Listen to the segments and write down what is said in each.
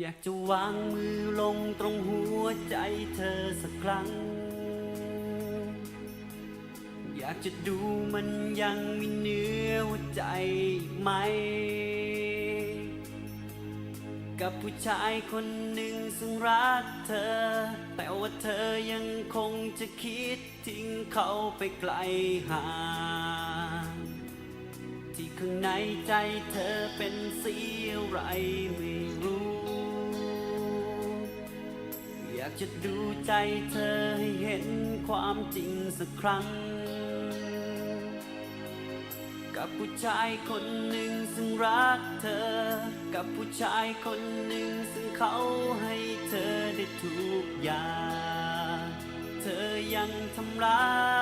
อยากจะวางมือลงตรงหัวใจเธอสักครั้ง อยากจะดูมันยังมีเนื้อหัวใจไหม กับผู้ชายคนหนึ่งซึ่งรักเธอ แต่ว่าเธอยังคงจะคิดทิ้งเขาไปไกลห่างที่ข้างในใจเธอเป็นสีอะไรไม่รู้ากจะดูใจเธอให้เห็นความจริงสักครั้ง กับผู้ชายคนหนึ่งซึ่งรักเธอ กับผู้ชายคนหนึ่งซึ่งเขาให้เธอได้ทุกอย่าง เธอยังทำร้าย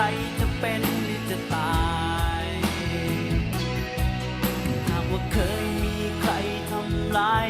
รจะเป็นหรือจะตายหากว่าเคยมีใครทำลาย